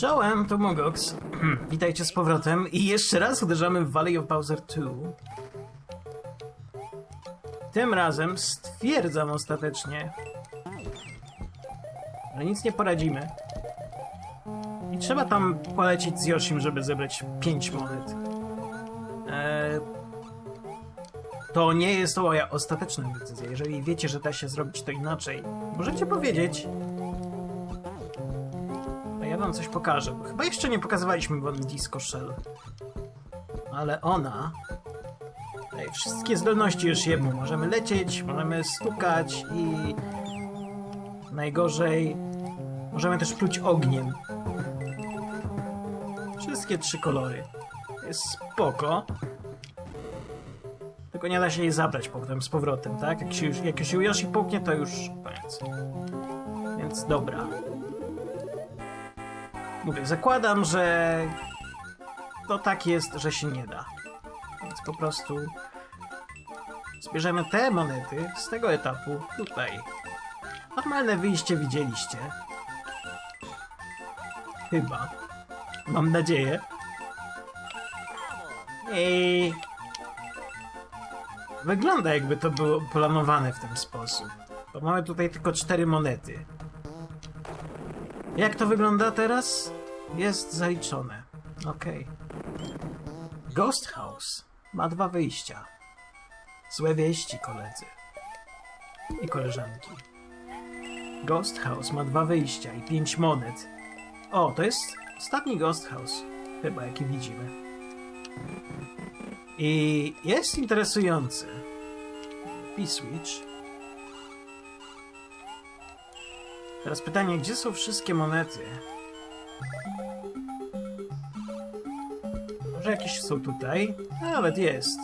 Czołem, to Mogox. Witajcie z powrotem i jeszcze raz uderzamy w Valley of Bowser 2. Tym razem stwierdzam ostatecznie, że nic nie poradzimy. I trzeba tam polecieć z Yoshim, żeby zebrać 5 monet. Eee, to nie jest to moja ostateczna decyzja. Jeżeli wiecie, że da się zrobić to inaczej, możecie powiedzieć. Wam coś pokażę. Chyba jeszcze nie pokazywaliśmy wam Disco Shell. Ale ona... Daje wszystkie zdolności już jemu. Możemy lecieć, możemy stukać i... Najgorzej... Możemy też pluć ogniem. Wszystkie trzy kolory. Jest spoko. Tylko nie da się jej zabrać potem z powrotem, tak? Jak się już, jak się Yoshi połknie, to już koniec. Więc dobra. Mówię, zakładam, że to tak jest, że się nie da. Więc po prostu zbierzemy te monety z tego etapu tutaj. Normalne wyjście widzieliście. Chyba. Mam nadzieję. I wygląda jakby to było planowane w ten sposób. Bo mamy tutaj tylko cztery monety. Jak to wygląda teraz? Jest zaliczone. Okej. Ghost House ma dwa wyjścia. Złe wieści, koledzy. I koleżanki. Ghost House ma dwa wyjścia i pięć monet. O, to jest ostatni Ghost House. Chyba, jaki widzimy. I jest interesujący. P-Switch. Teraz pytanie, gdzie są wszystkie monety? Może jakieś są tutaj? Nawet jest.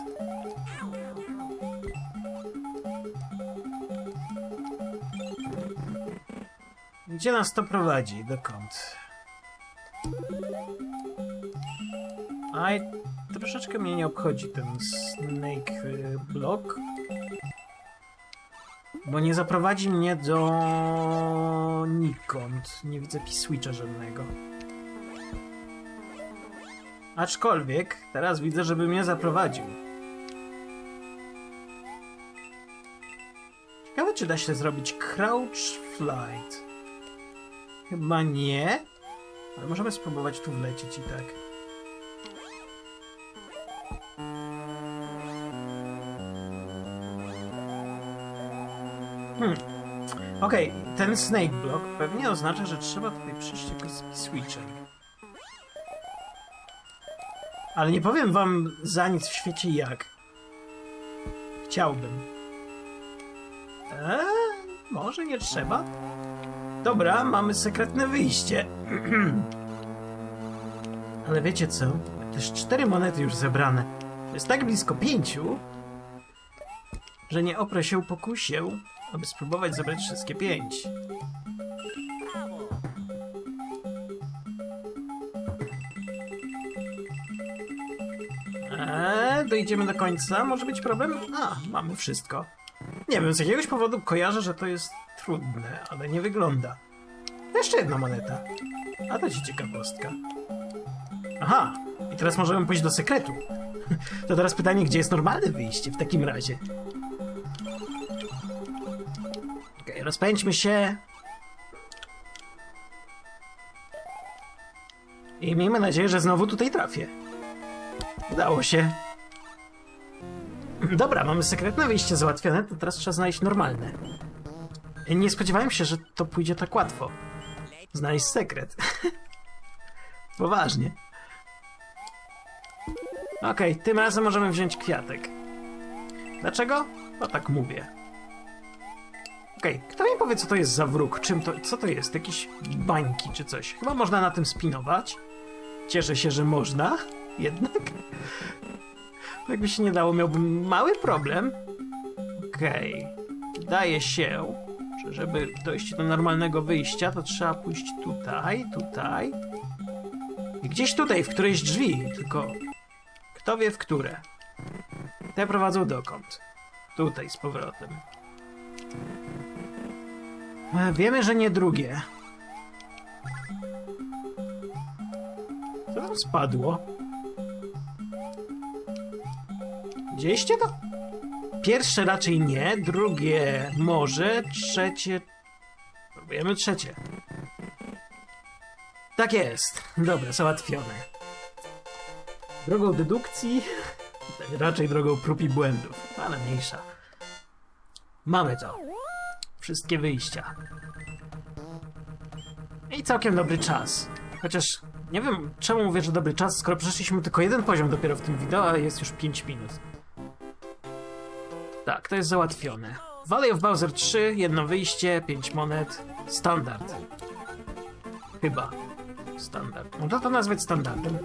Gdzie nas to prowadzi? Dokąd? Aj, troszeczkę mnie nie obchodzi ten Snake y, Block. Bo nie zaprowadzi mnie do nikąd. Nie widzę P-Switcha żadnego. Aczkolwiek, teraz widzę, żeby mnie zaprowadził. Ciekawe, czy da się zrobić Crouch Flight. Chyba nie. Ale możemy spróbować tu wlecieć i tak. Hmm. Okej, ten Snake Block pewnie oznacza, że trzeba tutaj przyjść jakoś z switchem. Ale nie powiem wam za nic w świecie jak. Chciałbym. Eee, może nie trzeba? Dobra, mamy sekretne wyjście. Ale wiecie co? Też cztery monety już zebrane. To jest tak blisko pięciu, że nie oprę się pokusie, aby spróbować zebrać wszystkie pięć. Eee, dojdziemy do końca, może być problem? A, mamy wszystko. Nie wiem, z jakiegoś powodu kojarzę, że to jest trudne, ale nie wygląda. Jeszcze jedna moneta. A to ci ciekawostka. Aha, i teraz możemy pójść do sekretu. To teraz pytanie, gdzie jest normalne wyjście w takim razie? Rozpędźmy się. I miejmy nadzieję, że znowu tutaj trafię. Udało się. Dobra, mamy sekretne wyjście załatwione, to teraz trzeba znaleźć normalne. Nie spodziewałem się, że to pójdzie tak łatwo. Znaleźć sekret. Poważnie. Okej, tym razem możemy wziąć kwiatek. Dlaczego? No tak mówię. Okej, kto mi powie, co to jest za wróg? Czym to, co to jest? Jakieś bańki czy coś? Chyba można na tym spinować. Cieszę się, że można. Jednak. Jakby się nie dało, miałbym mały problem. Okej. Wydaje się, że żeby dojść do normalnego wyjścia, to trzeba pójść tutaj, tutaj. I gdzieś tutaj, w którejś drzwi, tylko kto wie w które. Te prowadzą dokąd? Tutaj z powrotem. E, Wiemy, że nie drugie. Co tam spadło? Widzieliście to? Pierwsze raczej nie, drugie może, trzecie... Próbujemy trzecie. Tak jest. Dobra, załatwione. Drogą dedukcji, raczej drogą prób i błędów, ale mniejsza. Mamy to. Wszystkie wyjścia. I całkiem dobry czas. Chociaż nie wiem, czemu mówię, że dobry czas, skoro przeszliśmy tylko jeden poziom dopiero w tym wideo, a jest już 5 minut. Tak, to jest załatwione. Valley of Bowser 3, jedno wyjście, 5 monet, standard. Chyba. Standard. Można to nazwać standardem.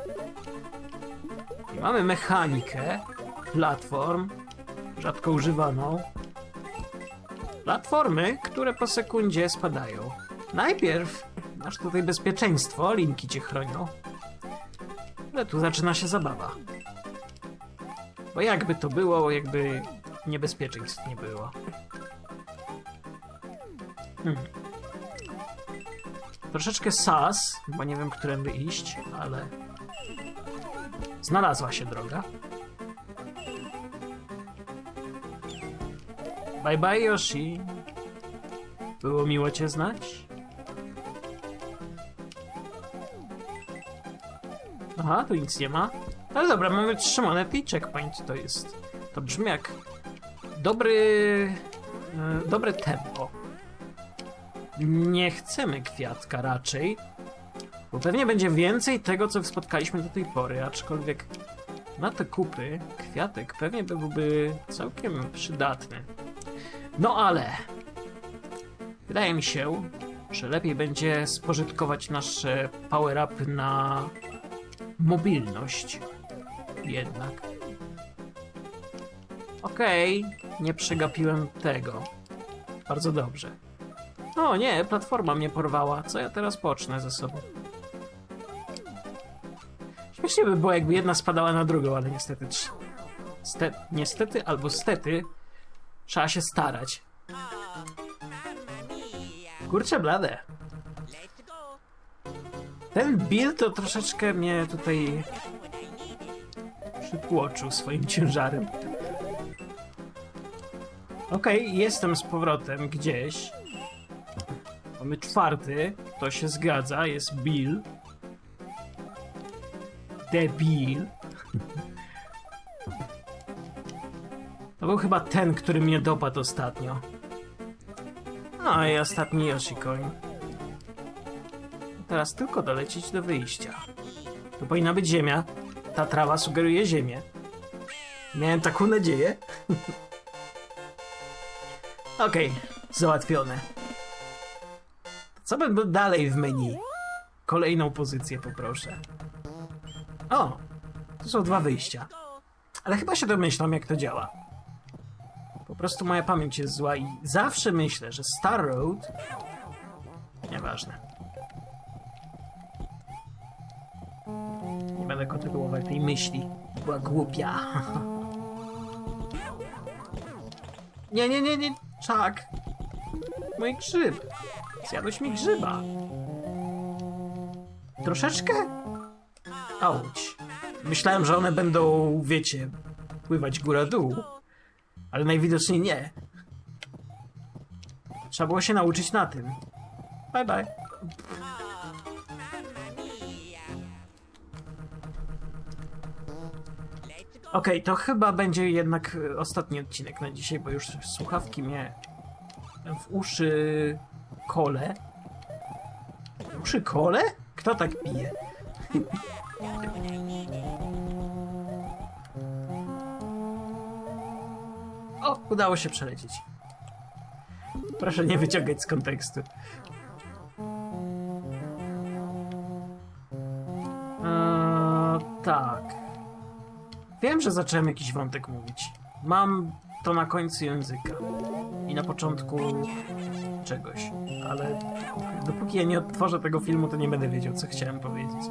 I mamy mechanikę, platform, rzadko używaną. Platformy, które po sekundzie spadają. Najpierw masz tutaj bezpieczeństwo, linki cię chronią. Ale tu zaczyna się zabawa. Bo jakby to było, jakby niebezpieczeństw nie było. Hmm. Troszeczkę sas, bo nie wiem, którędy iść, ale znalazła się droga. Bye bye Yoshi. Było miło cię znać. Aha, tu nic nie ma. Ale dobra, mamy trzy monety i checkpoint to jest. To brzmi jak dobry... e, dobre tempo. Nie chcemy kwiatka raczej, bo pewnie będzie więcej tego, co spotkaliśmy do tej pory, aczkolwiek na te kupy kwiatek pewnie byłby całkiem przydatny. No ale wydaje mi się, że lepiej będzie spożytkować nasze power-upy na mobilność. Jednak. Okej, nie przegapiłem tego. Bardzo dobrze. O nie, platforma mnie porwała. Co ja teraz pocznę ze sobą? Śmiesznie by było, jakby jedna spadała na drugą, ale niestety... niestety albo stety trzeba się starać. Kurczę blade. Ten build to troszeczkę mnie tutaj przytłoczył swoim ciężarem. Okej, jestem z powrotem gdzieś. Mamy czwarty, to się zgadza, jest Bill. Debil. Był chyba ten, który mnie dopadł ostatnio. No i ostatni Yoshi Coin. Teraz tylko dolecieć do wyjścia. To powinna być ziemia. Ta trawa sugeruje ziemię. Miałem taką nadzieję. Okej, załatwione. Co by dalej w menu? Kolejną pozycję poproszę. O, tu są dwa wyjścia. Ale chyba się domyślam, jak to działa. Po prostu moja pamięć jest zła i zawsze myślę, że Star Road... Nieważne. Nie będę kontynuował tej myśli. Była głupia. Nie, nie, nie, nie. Czak. Mój grzyb. Zjadłeś mi grzyba. Troszeczkę? Auć. Myślałem, że one będą, wiecie, pływać góra-dół. Ale najwidoczniej nie. Trzeba było się nauczyć na tym. Bye bye. Okej, to chyba będzie jednak e, ostatni odcinek na dzisiaj, bo już słuchawki mnie w uszy kole. Uszy kole? Kto tak pije? udało się przelecieć. Proszę nie wyciągać z kontekstu. Eee, tak. Wiem, że zacząłem jakiś wątek mówić. Mam to na końcu języka. I na początku czegoś. Ale dopóki ja nie odtworzę tego filmu, to nie będę wiedział, co chciałem powiedzieć.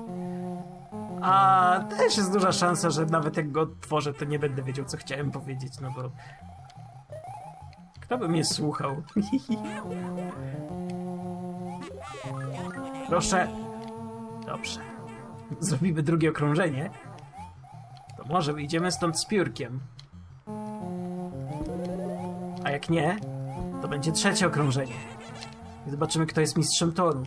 A też jest duża szansa, że nawet jak go odtworzę, to nie będę wiedział, co chciałem powiedzieć, no bo... Kto by mnie słuchał? Proszę. Dobrze. zrobimy drugie okrążenie, to może wyjdziemy stąd z piórkiem. A jak nie, to będzie trzecie okrążenie. I zobaczymy, kto jest mistrzem toru.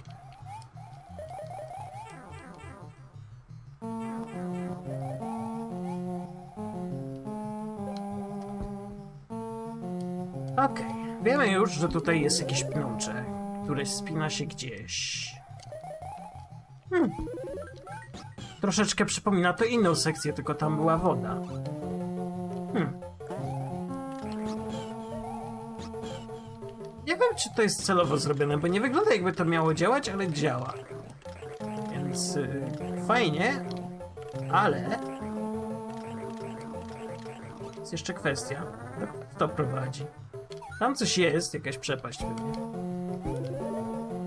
Wiemy już, że tutaj jest jakieś pnącze, które spina się gdzieś. Hmm. Troszeczkę przypomina to inną sekcję, tylko tam była woda. Hmm. Nie wiem, czy to jest celowo zrobione, bo nie wygląda jakby to miało działać, ale działa. Więc y, fajnie, ale... Jest jeszcze kwestia. Dokąd to prowadzi? Tam coś jest, jakaś przepaść pewnie.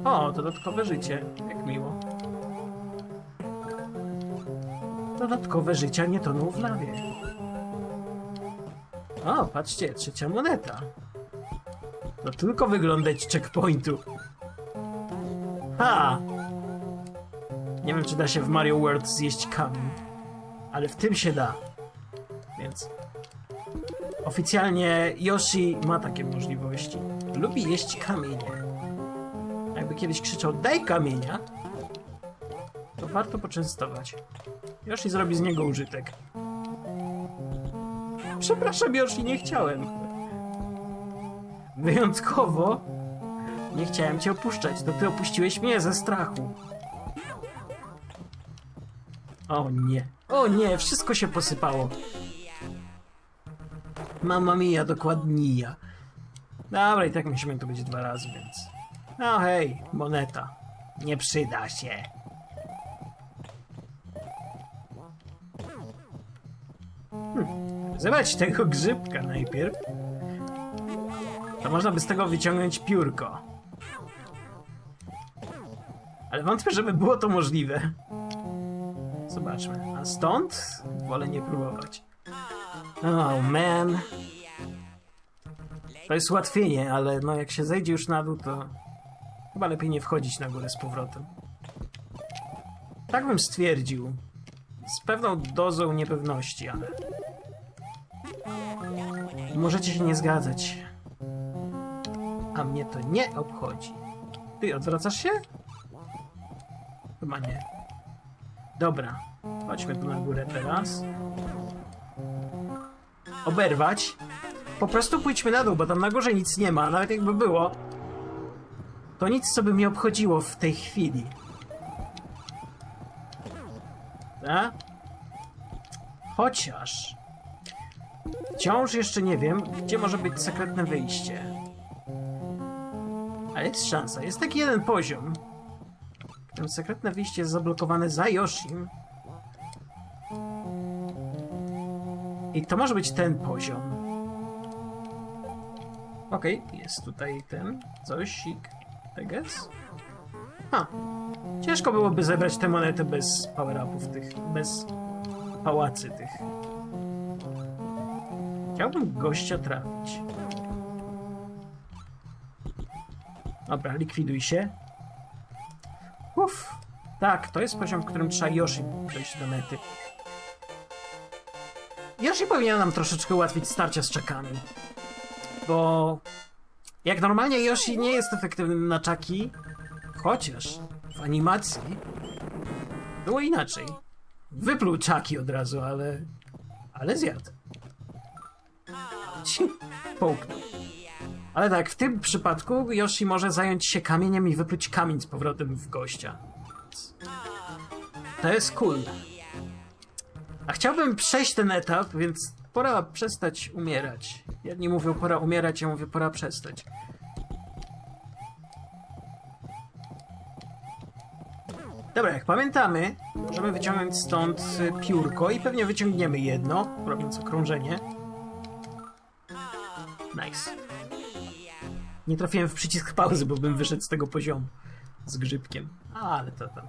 O, dodatkowe życie. Jak miło. Dodatkowe życia nie toną w lawie. O, patrzcie, trzecia moneta. To tylko wyglądać checkpointu. Ha! Nie wiem, czy da się w Mario World zjeść kamień, ale w tym się da. Więc oficjalnie Yoshi ma takie możliwości. Lubi jeść kamienie. Jakby kiedyś krzyczał daj kamienia, to warto poczęstować. Yoshi zrobi z niego użytek. Przepraszam, Yoshi, nie chciałem. Wyjątkowo nie chciałem cię opuszczać, to ty opuściłeś mnie ze strachu. O nie, o nie, wszystko się posypało. Mama mia, dokładnie. Dobra, i tak musimy to być dwa razy, więc... No hej, moneta. Nie przyda się. Hmm. Zobacz tego grzybka najpierw. To można by z tego wyciągnąć piórko. Ale wątpię, żeby było to możliwe. Zobaczmy. A stąd wolę nie próbować. Oh man. To jest ułatwienie, ale no jak się zejdzie już na dół, to chyba lepiej nie wchodzić na górę z powrotem. Tak bym stwierdził. Z pewną dozą niepewności, ale... Możecie się nie zgadzać. A mnie to nie obchodzi. Ty, odwracasz się? Chyba nie. Dobra. Chodźmy tu na górę teraz. Oberwać. Po prostu pójdźmy na dół, bo tam na górze nic nie ma. Nawet jakby było, to nic co by mnie obchodziło w tej chwili. Tak? Chociaż... Wciąż jeszcze nie wiem, gdzie może być sekretne wyjście. Ale jest szansa. Jest taki jeden poziom, w którym sekretne wyjście jest zablokowane za Yoshim. I to może być ten poziom. Okej, jest tutaj ten cosik. Teges? Ha. Ciężko byłoby zebrać te monety bez power-upów tych, bez pałacy tych. Chciałbym gościa trafić. Dobra, likwiduj się. Uff. Tak, to jest poziom, w którym trzeba Yoshi dojść do mety. Yoshi powinien nam troszeczkę ułatwić starcia z czakami. Bo jak normalnie Yoshi nie jest efektywny na czaki, chociaż w animacji było inaczej. Wypluł czaki od razu, ale... ale zjadł. Ci połknął. Ale tak, w tym przypadku Yoshi może zająć się kamieniem i wypluć kamień z powrotem w gościa. To jest cool. A chciałbym przejść ten etap, więc pora przestać umierać. Jedni mówią pora umierać, ja mówię pora przestać. Dobra, jak pamiętamy, możemy wyciągnąć stąd y, piórko i pewnie wyciągniemy jedno, robiąc okrążenie. Nice. Nie trafiłem w przycisk pauzy, bo bym wyszedł z tego poziomu. Z grzybkiem. Ale to tam.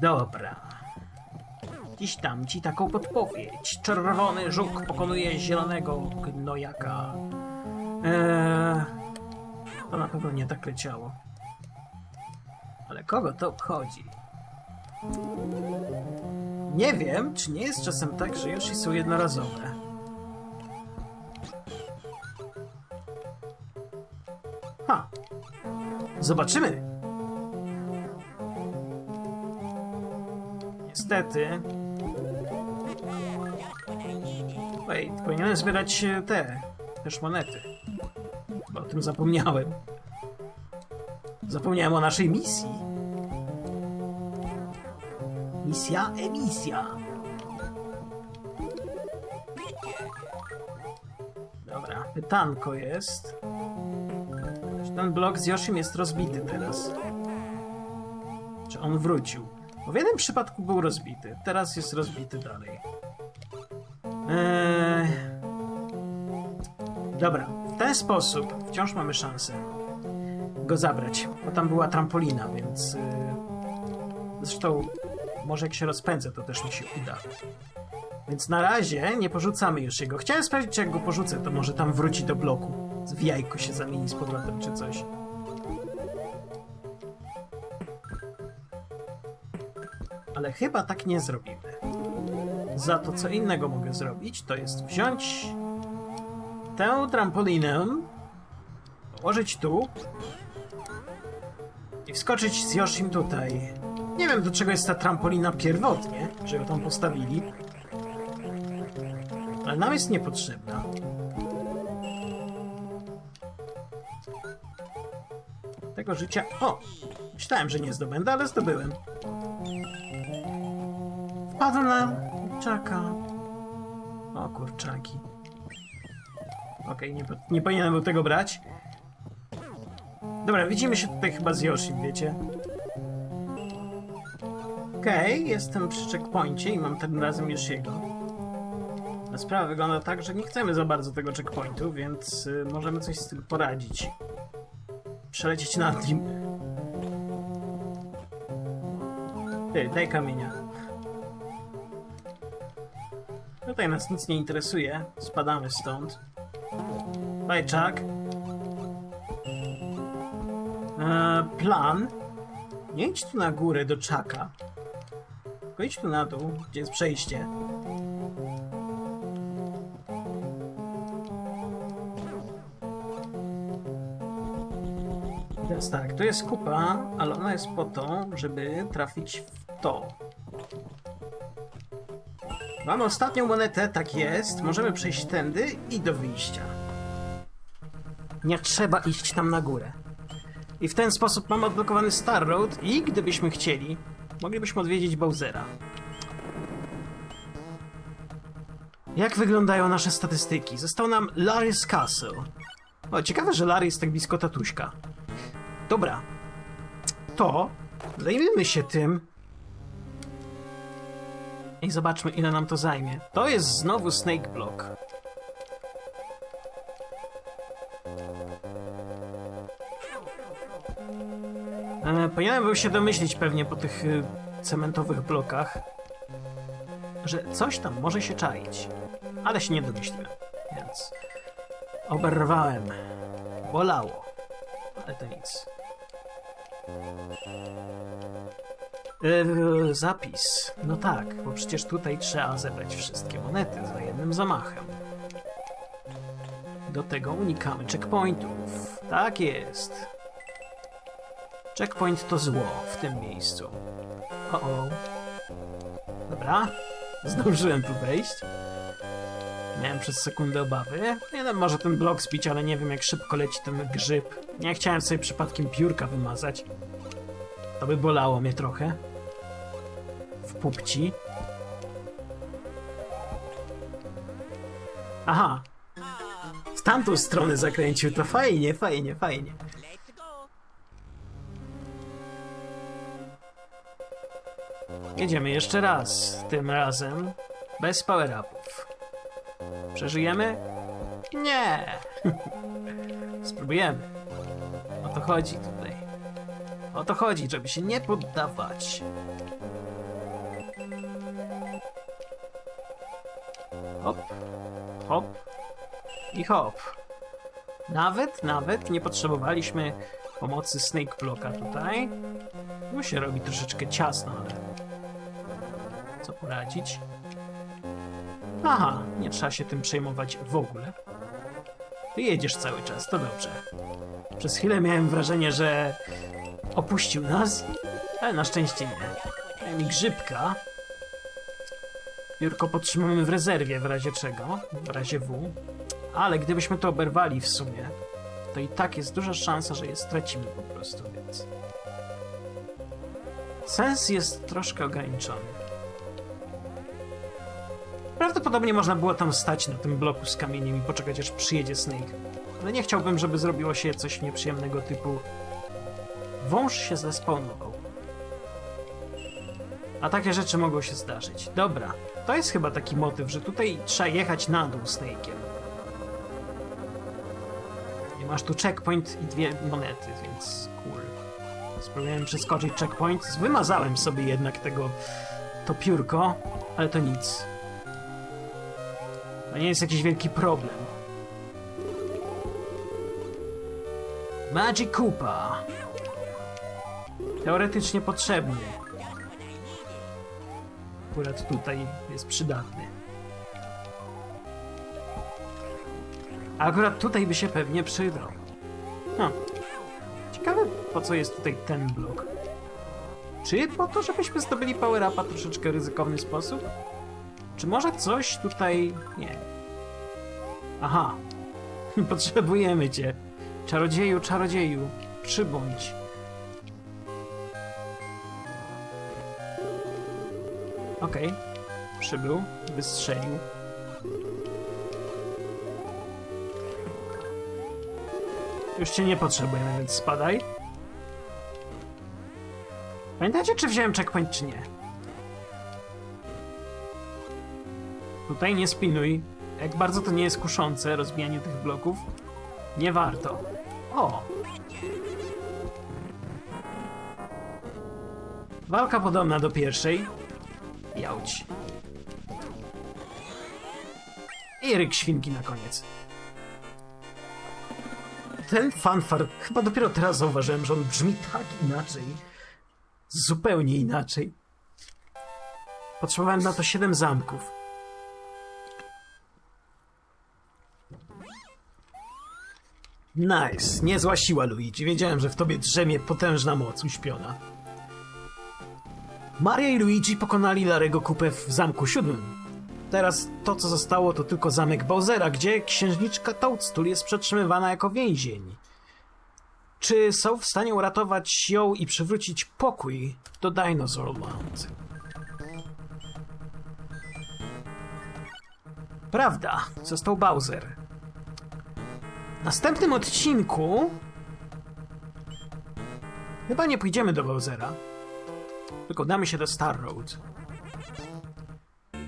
Dobra. Dziś dam ci taką podpowiedź. Czerwony żuk pokonuje zielonego gnojaka. Eee, to na pewno nie tak leciało. Ale kogo to obchodzi? Nie wiem, czy nie jest czasem tak, że Yoshi są jednorazowe. Ha! Zobaczymy! Niestety. Wait, powinienem zbierać e, te, też monety. Bo o tym zapomniałem. Zapomniałem o naszej misji. Misja, emisja. Dobra, pytanko jest. Czy ten blok z Yoshim jest rozbity teraz? Czy on wrócił? Bo w jednym przypadku był rozbity, teraz jest rozbity dalej. Eee... Dobra, w ten sposób wciąż mamy szansę go zabrać, bo tam była trampolina, więc... Yy... Zresztą, może jak się rozpędzę, to też mi się uda. Więc na razie nie porzucamy już jego. Chciałem sprawdzić, czy jak go porzucę, to może tam wróci do bloku. W jajko się zamieni z powrotem, czy coś. Ale chyba tak nie zrobimy. Za to, co innego mogę zrobić, to jest wziąć tę trampolinę, położyć tu i wskoczyć z Yoshim tutaj. Nie wiem, do czego jest ta trampolina pierwotnie, że ją tam postawili. Ale nam jest niepotrzebna. Tego życia... O! Myślałem, że nie zdobędę, ale zdobyłem. Wpadł na. O, kurczaki. Okej, nie, po- nie powinienem był tego brać. Dobra, widzimy się tutaj chyba z Yoshim, wiecie? Okej, jestem przy checkpoincie i mam tym razem Yoshiego. A sprawa wygląda tak, że nie chcemy za bardzo tego checkpointu, więc y, możemy coś z tym poradzić. Przelecieć nad nim. Ty, daj kamienia. Tutaj nas nic nie interesuje. Spadamy stąd. Bajczak. Eee, plan. Nie idź tu na górę do czaka. Tylko idź tu na dół, gdzie jest przejście. Teraz tak, to jest kupa, ale ona jest po to, żeby trafić w to. Mamy ostatnią monetę, tak jest. Możemy przejść tędy i do wyjścia. Nie trzeba iść tam na górę. I w ten sposób mamy odblokowany Star Road i gdybyśmy chcieli, moglibyśmy odwiedzić Bowsera. Jak wyglądają nasze statystyki? Został nam Larry's Castle. O, ciekawe, że Larry jest tak blisko tatuśka. Dobra. To zajmijmy się tym. I zobaczmy, ile nam to zajmie. To jest znowu Snake Block. E, powinienem był się domyślić pewnie po tych y, cementowych blokach, że coś tam może się czaić. Ale się nie domyśliłem, więc oberwałem. Bolało. Ale to nic. Yy, zapis. No tak, bo przecież tutaj trzeba zebrać wszystkie monety za jednym zamachem. Do tego unikamy checkpointów. Tak jest. Checkpoint to zło w tym miejscu. O, o. Dobra. Zdążyłem tu wejść. Miałem przez sekundę obawy. Nie wiem, może ten blok zbić, ale nie wiem jak szybko leci ten grzyb. Nie chciałem sobie przypadkiem piórka wymazać. To by bolało mnie trochę. Pupci. Aha. W tamtą stronę zakręcił, to fajnie, fajnie, fajnie. Jedziemy jeszcze raz. Tym razem bez power-upów. Przeżyjemy? Nie! Spróbujemy. O to chodzi tutaj. O to chodzi, żeby się nie poddawać. Hop i hop. Nawet, nawet nie potrzebowaliśmy pomocy Snake Blocka tutaj. Tu się robi troszeczkę ciasno, ale co poradzić? Aha, nie trzeba się tym przejmować w ogóle. Ty jedziesz cały czas, to dobrze. Przez chwilę miałem wrażenie, że opuścił nas, ale na szczęście nie. Daj mi grzybka. Biurko podtrzymamy w rezerwie w razie czego, w razie W. Ale gdybyśmy to oberwali w sumie, to i tak jest duża szansa, że je stracimy po prostu, więc... Sens jest troszkę ograniczony. Prawdopodobnie można było tam stać na tym bloku z kamieniem i poczekać aż przyjedzie Snake. Ale nie chciałbym, żeby zrobiło się coś nieprzyjemnego typu wąż się zespawnował. A takie rzeczy mogą się zdarzyć. Dobra, to jest chyba taki motyw, że tutaj trzeba jechać na dół Snake'iem. I masz tu checkpoint i dwie monety, więc cool. Spróbujemy przeskoczyć checkpoint. Wymazałem sobie jednak tego to piórko, ale to nic. To nie jest jakiś wielki problem. Magic Koopa. Teoretycznie potrzebny. Akurat tutaj jest przydatny. Akurat tutaj by się pewnie przydał. No. Ciekawe, po co jest tutaj ten blok. Czy po to, żebyśmy zdobyli power upa troszeczkę ryzykowny sposób? Czy może coś tutaj... Nie. Aha. Potrzebujemy cię. Czarodzieju, czarodzieju. Przybądź. Okej. Przybył. Wystrzelił. Już cię nie potrzebujemy, więc spadaj. Pamiętacie, czy wziąłem checkpoint, czy nie? Tutaj nie spinuj. Jak bardzo to nie jest kuszące, rozbijanie tych bloków. Nie warto. O! Walka podobna do pierwszej. Jałć. I ryk świnki na koniec. Ten fanfar, chyba dopiero teraz zauważyłem, że on brzmi tak inaczej. Zupełnie inaczej. Potrzebowałem na to 7 zamków. Nice, niezła siła, Luigi. Wiedziałem, że w tobie drzemie potężna moc uśpiona. Maria i Luigi pokonali Larego Kupę w Zamku Siódmym. Teraz to, co zostało, to tylko zamek Bowsera, gdzie księżniczka Toadstool jest przetrzymywana jako więzień. Czy są w stanie uratować ją i przywrócić pokój do Dinosaur Land? Prawda, został Bowser. W następnym odcinku chyba nie pójdziemy do Bowsera, tylko damy się do Star Road.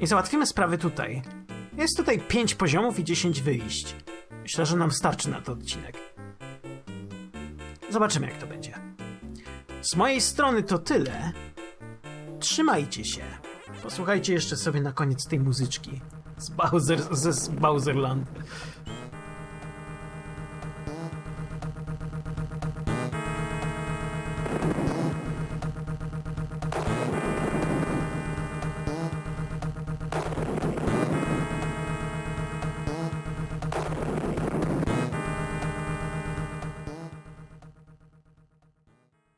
I załatwimy sprawy tutaj. Jest tutaj 5 poziomów i 10 wyjść. Myślę, że nam starczy na to odcinek. Zobaczymy, jak to będzie. Z mojej strony to tyle. Trzymajcie się. Posłuchajcie jeszcze sobie na koniec tej muzyczki z, Bowser, ze z Bowserland.